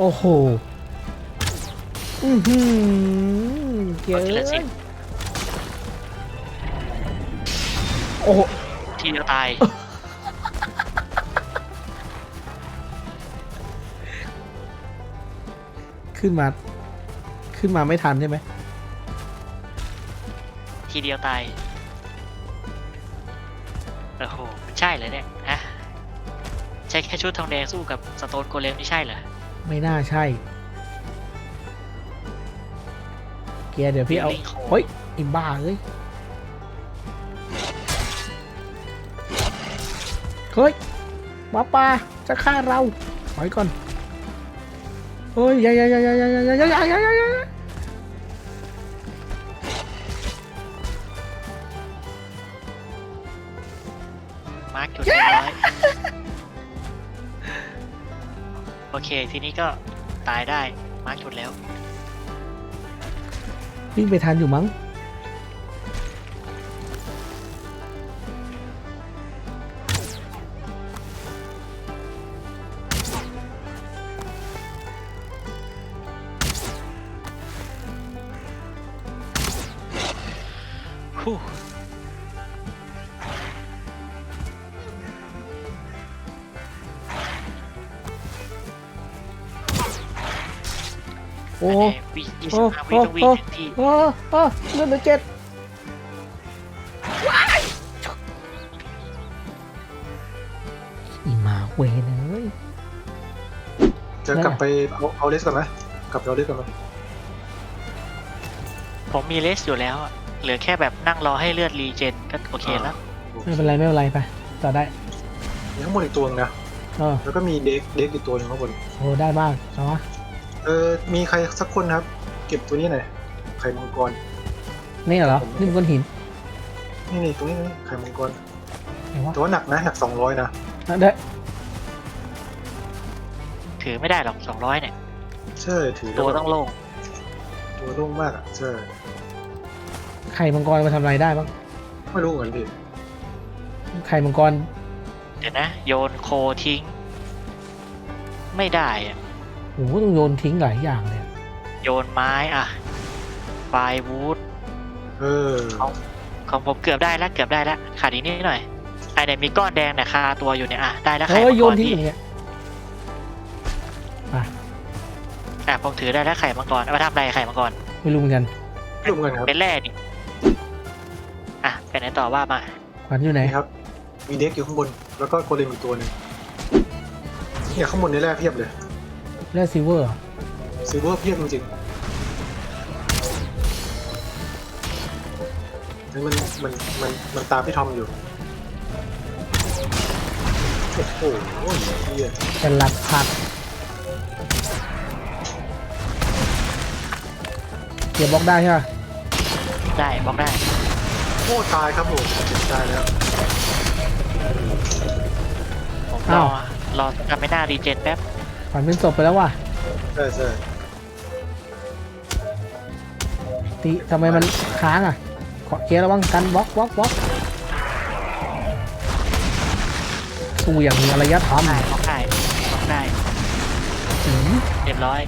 โอ้โหอือหือเกิกดทีละสิบนโอ้โหทีเดียวตาย ขึ้นมา ขึ้นมาไม่ทันใช่ไหม ทีเดียวตาย โอ้โห มันใช่เลยเนี่ย ฮะ ใช่แค่ชุดทองแดงสู้กับสโตนโกเลมนี่ใช่เหรอ ไม่น่าใช่ เกียร์เดี๋ยวพี่เอาลิงโคเฮ้ยอิมบ้าเอ้ยเฮ้ยหมาป่าจะฆ่าเราถอยก่อนเฮ้ยอย่าอย่าอย่าอย่าอย่าอย่าอย่าอย่าอย่าอย่าอย่ามาร์ เค ทีนี้ก็ตายได้มาร์กจุดแล้ว วิ่งไปทันอยู่มั้งฮู้ โอ้อันนี้วิยี่สิบห้าวิต้องวิ่งเต็มที่โอ้โอ้เลือดเหลือเจ็ดว้ายอีหมาเวนเอ้ยจะกลับไปเอาเอาเลสก่อนไหมกลับไปเอาเลสก่อนไหมผมมีเลสอยู่แล้วอะเหลือแค่แบบนั่งรอให้เลือดรีเจนก็โอเคแล้ว ไม่เป็นไรไม่เป็นไรไปต่อได้มีข้างบนอีกตัวนึงนะเออแล้วก็มีเด็กเด็กอีกตัวหนึงข้างบนโอ้ได้บ้างเอาวะ เออมีใครสักคนนะครับ เก็บตัวนี้หน่อยไข่มังกร นี่เหรอ นี่มันก้อนหินนี่นี่ตรงนี้นี่ไข่มังกรไหนวะแต่ว่าหนักนะหนักสองร้อยนะอะได้ถือไม่ได้หรอกสองร้อยเนี่ย ใช่ถือตัวต้องโล่งตัวโล่งมากอะใช่ไข่มังกรมาทำอะไรได้บ้างไม่รู้เหมือนกันพี่ไข่มังกร เดี๋ยวนะ โยนโคทิ้ง ไม่ได้อะ โอ้โหต้องโยนทิ้งหลายอย่างเลยอะโยนไม้อะไฟวูดเออของผมเกือบได้แล้วเกือบได้แล้วขาดอีกนิดหน่อยไอเนี่ยมีก้อนแดงเนี่ยคาตัวอยู่เนี่ยอะได้แล้วเอไข่อมังโยกนรทิ้งพี่อย่างเงี้ยอะผมถือได้แล้วไข่มังกรเอามาทำอะไรไข่มังกรไม่รู้เหมือนกันรวมกันครับเป็นแร่นี่อะไปไหนต่อว่ามาขวัญอยู่ไหน นี่ครับ มีเด็กอยู่ข้างบน แล้วก็โกเลมอีกตัวหนึงเนี่ยข้างบนนี่แร่เพียบเลย เลือดซิลเวอร์เหรอซิลเวอร์เพียบจริงๆนี่มันมันมันมันตามพี่ทอมอยู่โอ้โหเฮียเป็นหลักผักเกียร์บล็อกได้ใช่ปะได้บอกได้โอ้ตายครับผมตายแล้ว ผมรอรอทำไม่น่ารีเจนแป๊บ ขวัญเป็นศพไปแล้วว่ะใช่ใช่ตีทำไมมันค้างอะขอเกียร์ระวังกันบล็อกบล็อกบล็อกสู้อย่างมีอารยธรรมได้บอกได้บอกได้อืมเรียบร้อย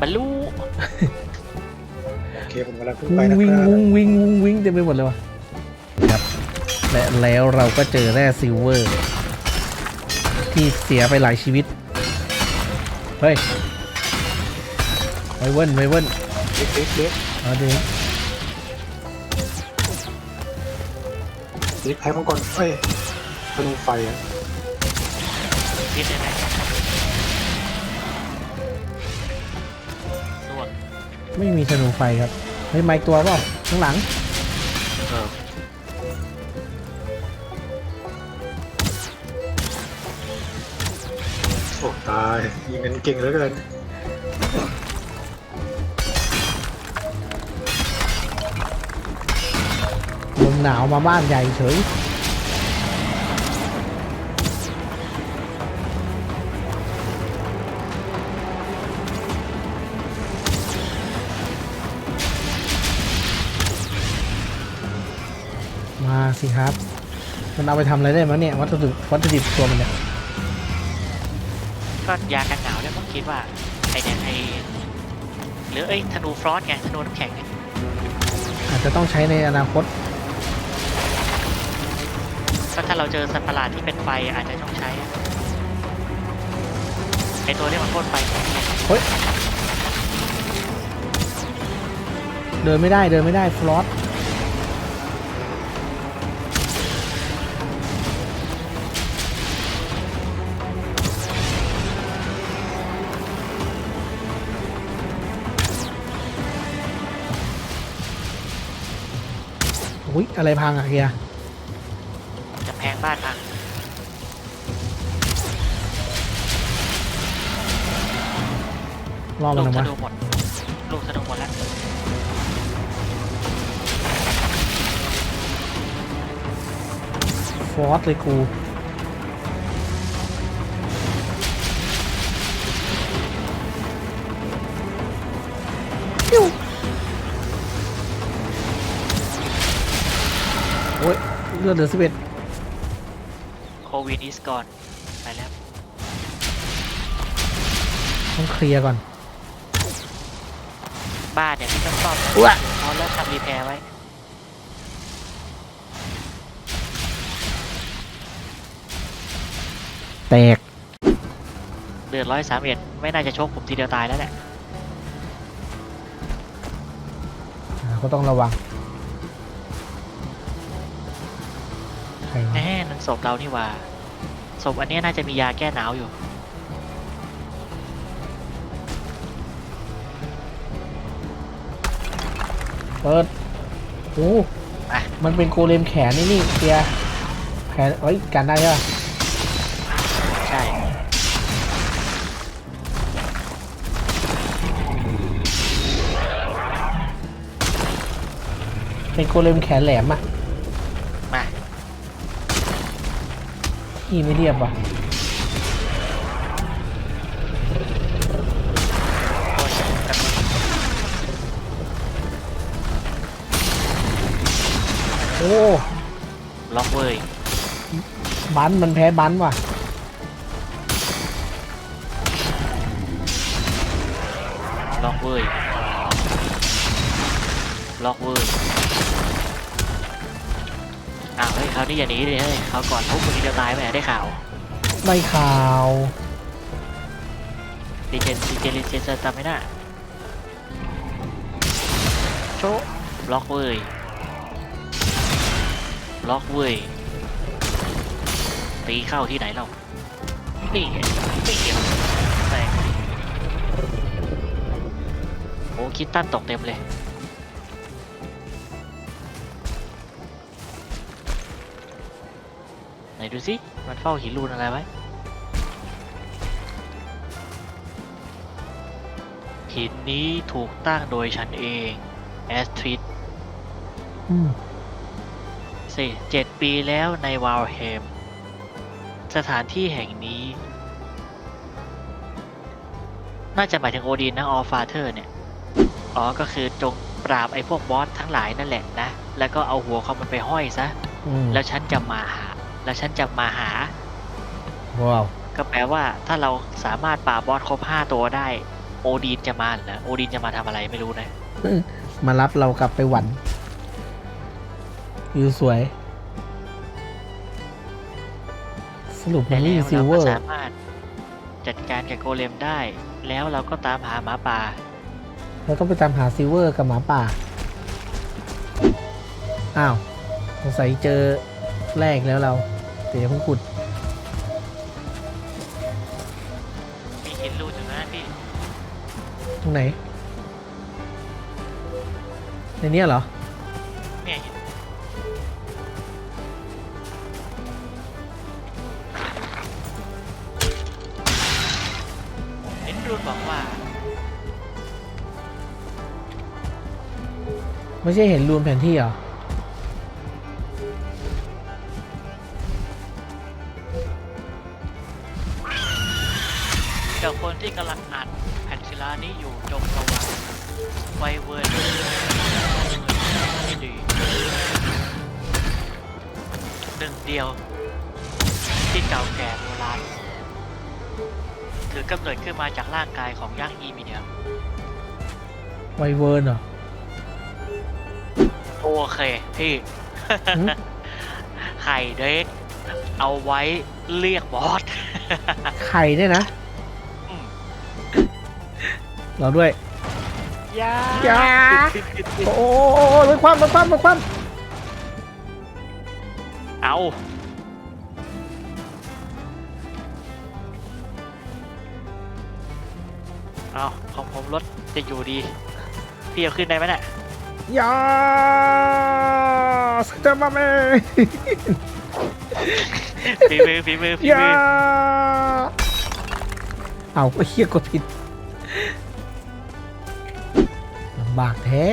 บรรลุโอเคผมกำลังขึ้นวุ้ไปงนะวิ่งครับวุ้งวิ่งวุ้งวิ่งเต็มไปหมดเลยว่ะครับและแล้วเราก็เจอแร่ซิลเวอร์ ที่เสียไปหลายชีวิต เฮ้ยไวเวิร์นไวเวิร์นเด็กเด็กเด็กเอาดูเด็กแพ้มังกรเอ้ยธนูไฟอะนิดนึงนะลวกไม่มีธนูไฟครับ เฮ้ยไม้ตัวเปล่าข้างหลังโอ้ ตายยิงกันเก่งเหลือเกินลมหนาวมาบ้านใหญ่เฉยมาสิครับ มันเอาไปทำอะไรได้มั้งเนี่ย วัตถุดิบวัตถุดิบตัวมันเนี่ย ก็ยากันหนาวได้มั้งคิดว่าไอเนี่ยไอหรือไอยธนูฟรอสไงธนูน้ำแข็งไงอาจจะต้องใช้ในอนาคตก็ถ้าเราเจอสัตว์ประหลาดที่เป็นไฟอาจจะต้องใช้อะไอตัวที่มันพ่นไฟเฮ้ยเดินไม่ได้เดินไม่ได้ฟลอส อุ้ยอะไรพังอะเฮียจะแพงบ้านพังรอมันลูหกน่อยวะธนูหมดลูกธนูหมดแล้วฟอสเลยกู เลือดเหลือสิบเอ็ดโควิดอิสก่อนไปแล้วต้องเคลียร์ก่อน บ้านเนี่ยที่ต้องซ่อมอุ๊ย เขาเลิกทำรีแพร์ไว้แตกเดือดร้อยสามเอ็ดไม่น่าจะชกผมทีเดียวตายแล้วแหละ อ่าก็ต้องระวัง ครวะแน่นั่นศพเรานี่หว่าศพอันเนี้ยน่าจะมียาแก้หนาวอยู่ เปิดโอ้อะมันเป็นโกเลมแขนนี่นี่เคลียร์แขนเอ้ยกันได้ใช่ปะใช่ เป็นโกเลมแขนแหลมอะ พี่ไม่เรียบว่ะโอ้ยกระสุนโอ้ล็อกเว้ยบันมันแพ้บันว่ะล็อกเว้ยล็อกเว้ย อ้าวเฮ้ยคราวนี้อย่าหนีเลยเฮ้ยเขาวก่อนทุบคนนี้จะตายไหมได้ข่าวได้ข่าวดีเจนดีเจนดีเจนจะจำไม่ได้โชะล็อกเว้ยล็อกเว้ยตีเข้าที่ไหนเรานี่ไงนี่ไงแตกโอ้คิดตั้นตกเต็มเลย ดูสิ มันเฝ้าหินรูนอะไรไว้ หินนี้ถูกตั้งโดยฉันเอง แอสทริดอืมสิเจ็ดปีแล้วในวาลเฮม สถานที่แห่งนี้ น่าจะหมายถึงโอดีนนะออฟาเธอร์เนี่ย อ๋อ ก็คือจงปราบไอ้พวกบอสทั้งหลายนั่นแหละนะ แล้วก็เอาหัวเขามันไปห้อยซะ อืมแล้วฉันจะมาหา แล้วฉันจะมาหา ว้าวก็แปลว่าถ้าเราสามารถปราบบอสครบห้าตัวได้ โอดีนจะมาเหรอโอดีนจะมาทำอะไรไม่รู้นะ มารับเรากลับไปหวันวิวสวย สรุปมัแต่นไม่แล้มีวซิลเราเวก็อร์สามารถจัดการกับโกเลมได้ แล้วเราก็ตามหาหมาป่า เราต้องไปตามหาซิลเวอร์กับหมาป่า อ้าวสงสัยเจอแรกแล้วเรา เดี๋ยวอย่าเพิ่งขุดมีหินรูนอยู่นะพี่ตรงไหน ในเนี้ยเหรอ เนี่ยหินหินรูนบอกว่าไม่ใช่เห็นรูนแผนที่เหรอ ที่กำลังอ่านแผ่นศิลานี้อยู่จงระวังไวเวิร์นไม่ดีหนึ่งเดียว ที่เก่าแก่โบราณถือกำเนิดขึ้นมาจากร่างกายของยักษ์อีเมียไวเวิร์นเหรอ โอเคพี่หืมไข่เด็ก เอาไว้เรียกบอส ไข่เนี่ยนะอืม เราด้วยยาอย่าติดติดติดโอ้โอ้โอ้โอ้ลดความลดความลดความเอาเอาของผมรถจะอยู่ดี พี่เอาขึ้นได้ไหมเนี่ยอย่าสเตอร์มาเมฝีมือฝีมือฝีอย่ามือเอาไอ้เฮียกดผิดำบากแท้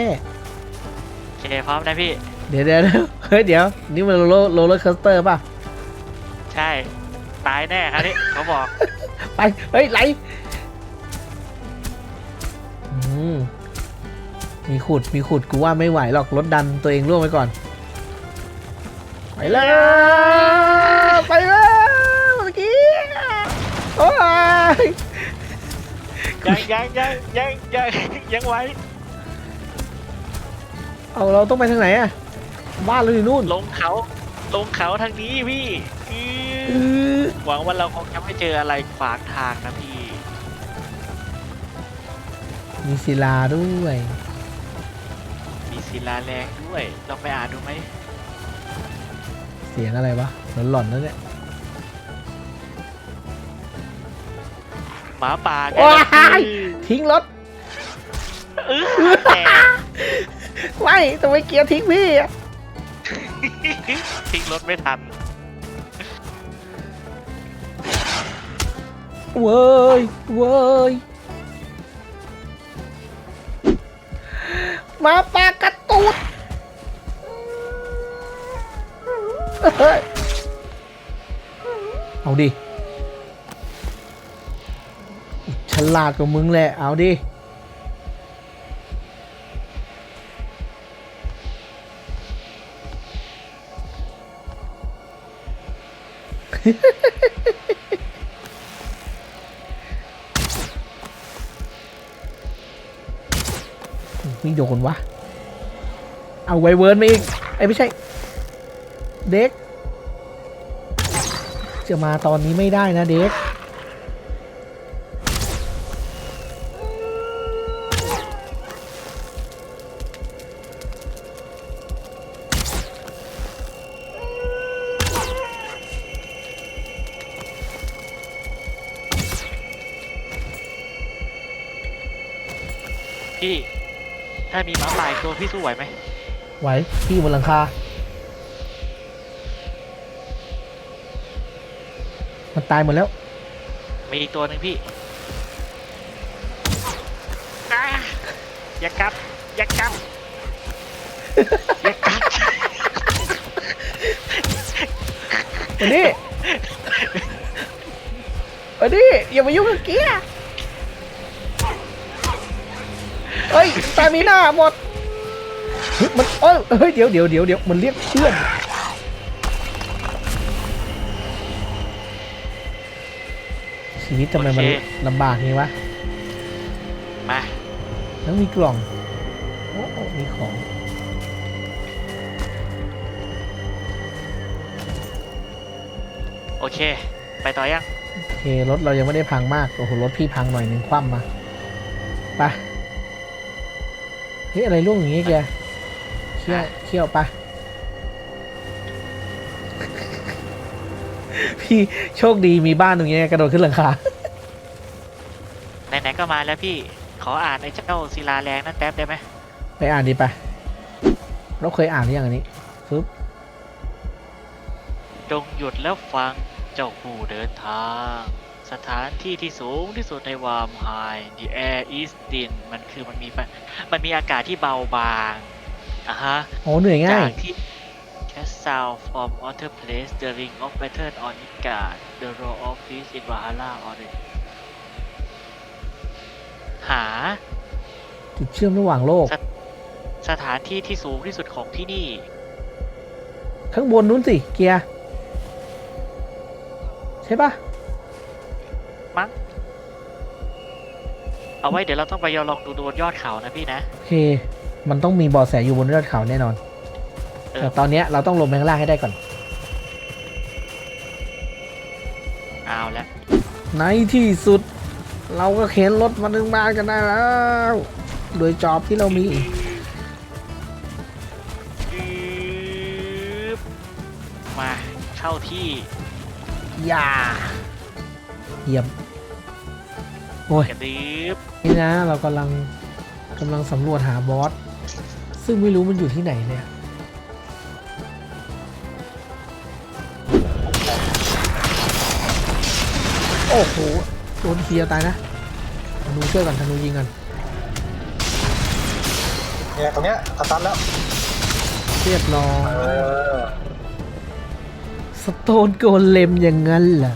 โอเคพร้อมนะพี่เดี๋ยวเดี๋ยวเดี๋ยวเฮ้ยเดี๋ยว นี่มันโรลโรลเลอร์คอสเตอร์ป่ะ ใช่ ตายแน่ครับนี่ เขาบอก ไป เฮ้ยไหลอืมมีขุด มีขุด กูว่าไม่ไหวหรอก รถดันตัวเองร่วงไปก่อน ไปเลยไปเลยเมื่อกี้ โอ้ย ยังยังยังยังยังยังไว้ เอาเราต้องไปทางไหนอะบ้านเราอยู่นู่นลงเขา ลงเขาทางนี้พี่อื้ออือหวังว่าเราคงจะไม่เจออะไรขวางทางนะพี่ มีศิลาด้วย มีศิลาแรงด้วยลองไปอ่านดูไหมเสียงอะไรวะหลอนๆนั่นเนี่ยหมาป่าไงว้าล่ะยพี่ทิ้งรถ เออแต่ ไม่ทำไมเกียร์ทิ้งพี่อะทิ้งรถไม่ทัน เว้ยเว้ยหมาปากกระตูดเฮ้ยเอาดิ ฉลาดกว่ามึงแหละ เอาดิ ไม่โดนวะ เอาไวเวิร์นมาอีก ไอ้ยไม่ใช่ เด็ก จะมาตอนนี้ไม่ได้นะเด็ก ถ้ามีหมาป่าอีกตัวพี่สู้ไหวไหมไหวพี่อยู่บนหลังคา มันตายหมดแล้ว มีอีกตัวหนึ่งพี่อ่าอย่ากัดอย่ากัดอย่ากัดวันนี้วันนี้อย่ามายุ่งกับเกียร์ เฮ้ยตามีหน้าหมดเฮ้ยมันเอ้ยเฮ้ยเดี๋ยวเดี๋ยวเดี๋ยวเดี๋ยวมันเรียกเพื่อนชีวิตทำไมมันลำบากงี้วะมาแล้วมีกล่องโอ้โอ้มีของโอเค ไปต่อยังโอเครถเรายังไม่ได้พังมากโอ้โหรถพี่พังหน่อยหนึ่งคว่ำมาไป เฮ้ยอะไรร่วงอย่างงี้แกเขี้ยวเขี้ยวไปะพี่โชคดีมีบ้านตรงนี้กระโดดขึ้นหลังคาไหนๆก็มาแล้วพี่ขออ่านไอ้เจ้าศิลาแรงนั่นแป๊บได้ไหมไปอ่านดีไปเราเคยอ่านหรือยังอันนี้ฟึบจงหยุดแล้วฟังเจ้าผู้เดินทาง สถานที่ที่สูงที่สุดในวามไฮ The air is thin มันคือมันมีปะมันมีอากาศที่เบาบางอะฮะโอ้เหนื่อยง่าจายกที่ Cast sound from other place the ring of pattern on it guard the row of fish in Valhalla on it หา จุดเชื่อมระหว่างโลก สถานที่ที่สูงที่สุดของที่นี่ ข้างบนนู้นสิ เกียร์ ใช่ปะ มั้ง เอาไว้เดี๋ยวเราต้องไปยอลองดูบนยอดเขานะพี่นะ โอเค มันต้องมีเบอแสอยู่บนยอดเขาแน่นอน เออ แต่ตอนเนี้ยเราต้องลงไปข้างล่างให้ได้ก่อน เอาละในที่สุด เราก็เข็นรถมาถึงบ้านกันได้แล้ว โดยจอบที่เรามีปึ๊บมาเข้าที่ อย่า เยี่ยมโอ้ยกระดึบนี่นะ เรากำลังกำลังสำรวจหาบอส ซึ่งไม่รู้มันอยู่ที่ไหนเนี่ยโอ้โหโดนเคลียร์ตายนะธนูช่วยกันธนูยิงกันเนี่ยตรงเนี้ยสตันแล้วเรียบร้อย เออ สโตนโกเลมอย่างนั้นเหรอ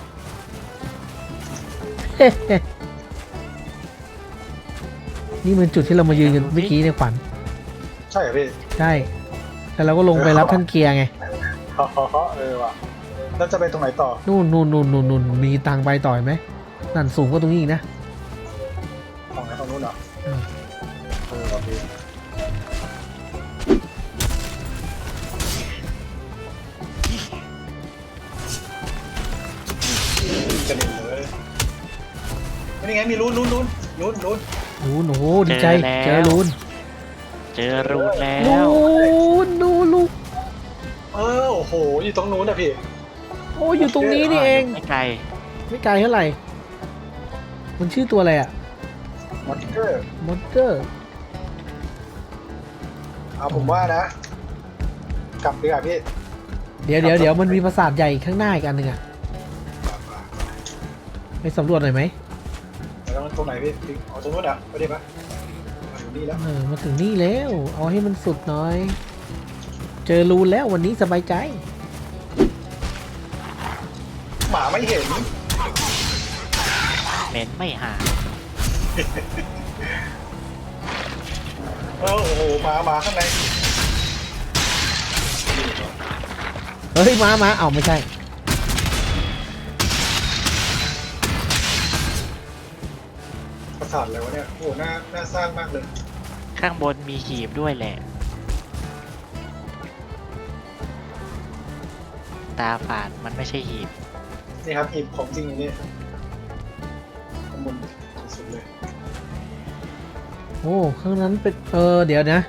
นี่มันจุดที่เรามายืนกันเมื่อกี้ในขวัญใช่เหรอพี่ใช่แล้วเราก็ลงไปรับท่านเกียร์ไงฮ่าฮ่าฮ่าเออว่ะแล้วจะไปตรงไหนต่อ นู่นนู่นนู่นนู่นนู่นมีตังค์ไปต่อยไหมนั่นสูงกว่าตรงนี้อีกนะ ไงมีลุ้นลุ้นลุ้นลุ้นลุ้นรูนโอ้โหดีใจเจอรูนเจอรูนแล้รูวนดูลูกเออโอ้โหอยู่ตรงนู้นนะพี่โอ้อยู่ตรงนี้นี่เอง ไม่ไกลไม่ไกลเท่าไหร่ มันชื่อตัวอะไรอะมอนเตอร์มอนเตอร์เอาผมว่านะ กลับดีกว่าพี่เดี๋ยวเดี๋ยวเดี๋ยวมันมีปราสาทใหญ่ข้างหน้าอีกอันหนึ่งอะกลับมาไปสำรวจหน่อยไหมแล้ว ตรงไหนพี่เอาตรงนู้นอะไปดิปะมาถึงนี่แล้ว เออมาถึงนี่แล้ว เอาให้มันสุดหน่อย เจอรูนแล้ววันนี้สบายใจ หมาไม่เห็น เหม็นไม่หายเออโอ้โหหมาหมาข้างในเฮ้ยมามาเอาไม่ใช่าทอะไรวะเนี่ยโอ้โหน่าน่าสร้างมากเลย ข้างบนมีหีบด้วยแหละ ตาฝาดมันไม่ใช่หีบ นี่ครับหีบของจริงอยู่นี่ข้างบนสุดๆเลยโอ้ข้างนั้นเป็นเออเดี๋ยวนะ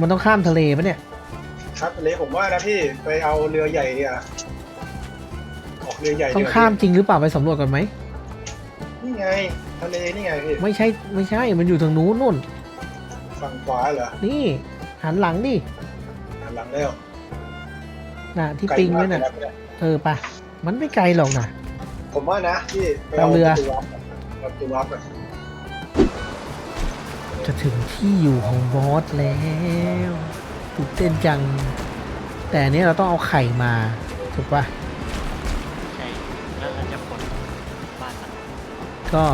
มันต้องข้ามทะเลปะเนี่ย ครับเลยผมว่านะพี่ไปเอาเรือใหญ่อะออกเรือใหญ่ต้องดีกว่ข้ามจริงหรือเปล่าไปสำรวจก่อนไหมนี่ไง ทะเลนี่ไงพี่ไม่ใช่ไม่ใช่มันอยู่ทางนู้นนู่น ฝั่งขวาเหรอนี่หันหลังดิหันหลังแล้วน่ะที่ปิงไว้น่ะกลมากเลยเออปะมันไม่ไกลหรอกนะผมว่านะพี่ไปเอาเรือประตูวับประตูวับอะจะถึงที่อยู่ของบอสแล้วตื่นเต้นจัง แต่อันเนี้ยเราต้องเอาไข่มาถูกปะใช่แล้วเราจะขนบ้านหลังก็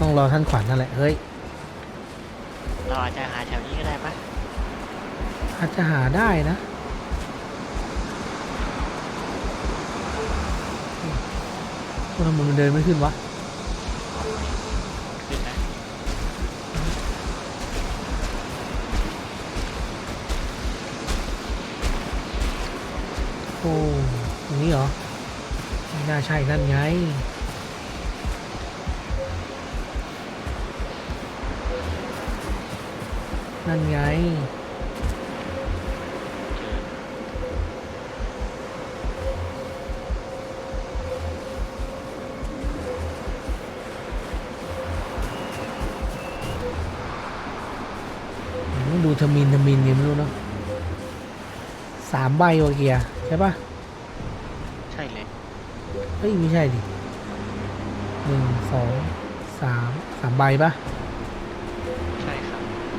ต้องรอท่านขวัญนั่นแหละ เฮ้ย เราอาจจะหาแถวนี้ก็ได้ปะอาจจะหาได้นะทำไมมันเดินไม่ขึ้นวะ ขึ้นนะโอ้ตรงนี้เหรอไม่น่าใช่นั่นไง นั่นไงเจอต้องดูทมินทมินเนี่ยไม่รู้เนาะสามใบวะเกียร์ใช่ปะใช่เลย เฮ้ย ไม่ใช่ดิหนึ่งสองสามสามใบปะใช่ครับ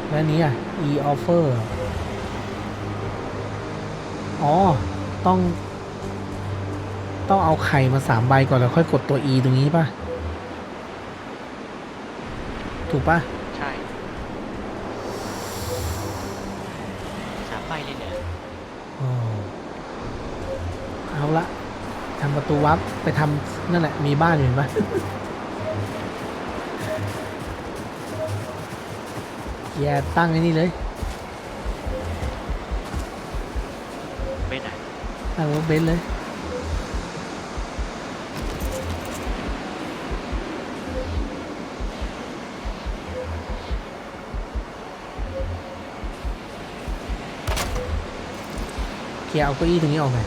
แล้วอันนี้อะ e offer เหรออ๋อ ต้อง ต้องเอาไข่มาสามใบก่อนแล้วค่อยกดตัว e ตรงนี้ปะถูกปะใช่สามใบเลยเหรออ๋อเอาละทำประตูวับไปทำนั่นแหละ มีบ้านอยู่เห็นปะ อย่าตั้งไอ้นี่เลยไม่ไหนตั้งรถเบนซ์เลยเคลียร์เอาเก้าอี้ตรงนี้ออกไป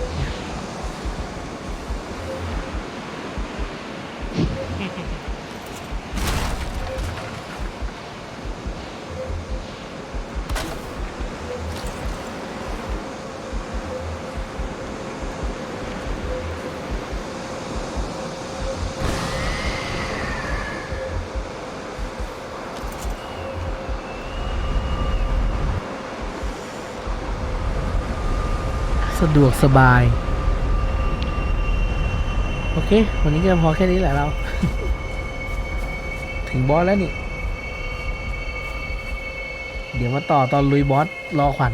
สะดวกสบาย โอเค วันนี้ก็พอแค่นี้แหละเรา ถึงบอสแล้วนี่ เดี๋ยวมาต่อตอนลุยบอส รอขวัญ